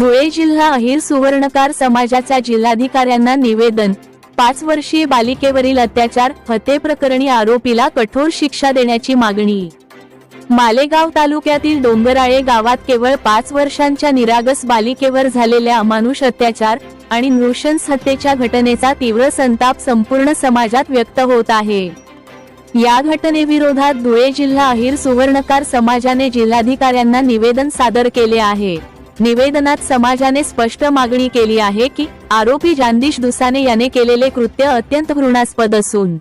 धुळे जिल्हा अहिर सुवर्णकार समाजाच्या जिल्हाधिकाऱ्यांना निवेदन. पाच वर्षीय बालिकेवरील अत्याचार हत्ये प्रकरणी आरोपीला कठोर शिक्षा देण्याची मागणी. मालेगाव तालुक्यातील डोंगराळे गावात केवळ पाच वर्षांच्या निरागस बालिकेवर झालेल्या अमानुष अत्याचार आणि नृशंस हत्येच्या घटनेचा तीव्र संताप संपूर्ण समाजात व्यक्त होत आहे. या घटनेविरोधात धुळे जिल्हा अहिर सुवर्णकार समाजाने जिल्हाधिकाऱ्यांना निवेदन सादर केले आहे. निवेदनात समाजाने स्पष्ट मागणी केली आहे की आरोपी जानदिश दुसाने याने केलेले कृत्य अत्यंत घृणास्पद असून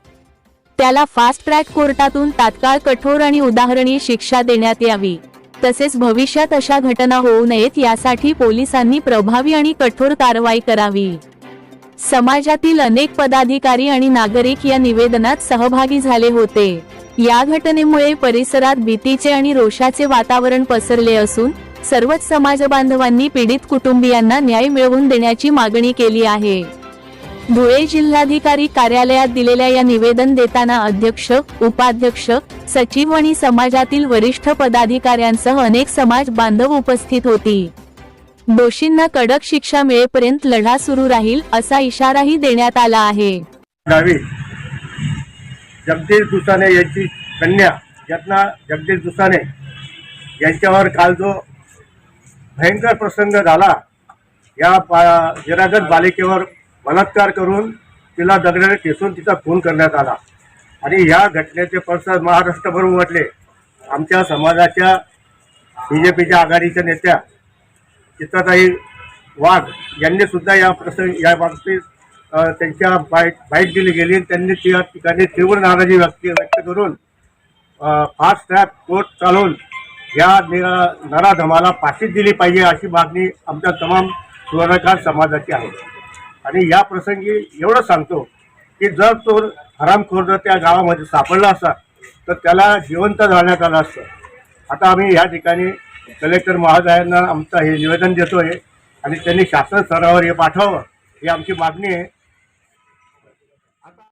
त्याला फास्ट ट्रॅक कोर्टातून तात्काळ कठोर आणि उदाहरणीय शिक्षा देण्यात यावी. तसेच भविष्यात अशा घटना होऊ नयेत यासाठी पोलिसांनी प्रभावी आणि कठोर कारवाई करावी. समाजातील अनेक पदाधिकारी आणि नागरिक या निवेदनात सहभागी झाले होते. या घटनेमुळे परिसरात भीतीचे आणि रोषाचे वातावरण पसरले असून सर्वच समाज बांधवांनी पीडित कुटुंबियांना न्याय मिळवून देण्याची मागणी केली आहे. धुळे जिल्हाधिकारी कार्यालयात दिलेल्या या निवेदन देताना अध्यक्ष उपाध्यक्ष सचिव आणि समाजातील वरिष्ठ पदाधिकाऱ्यांसह अनेक समाज बांधव उपस्थित होती. दोषींना कडक शिक्षा मिळेपर्यंत लढा सुरू राहील असा इशाराही देण्यात आला आहे. जगदीश दुसाने यांची कन्या जगदीश दुसाने यांच्यावर काल जो भयंकर प्रसंग झाला. या बा निरागत बालिकेवर बलात्कार करून तिला दगडाने ठेसून तिचा खून करण्यात आला. आणि या घटनेचे पडसाद महाराष्ट्रभर उमटले. आमच्या समाजाच्या बी जे पीच्या आघाडीच्या नेत्या चित्रताई वाघ यांनी सुद्धा या प्रसंग या बाबतीत त्यांच्या बाईट बाईट दिली गेली. त्यांनी त्या ठिकाणी तीव्र नाराजी व्यक्त व्यक्त करून फास्ट ट्रॅक कोर्ट चालवून या नराधमाला फाशीच दिली पाहिजे अशी मागणी आमच्या तमाम सुवर्णकार समाजाची आहे. आणि या प्रसंगी एवढं सांगतो की जर तो हरामखोर जर त्या गावामध्ये सापडला असता तर त्याला जिवंत जाण्यात आलं असतं. आता आम्ही या ठिकाणी कलेक्टर महोदयांना आमचं हे निवेदन देतो आहे आणि त्यांनी शासन स्तरावर हे पाठवावं ही आमची मागणी आहे.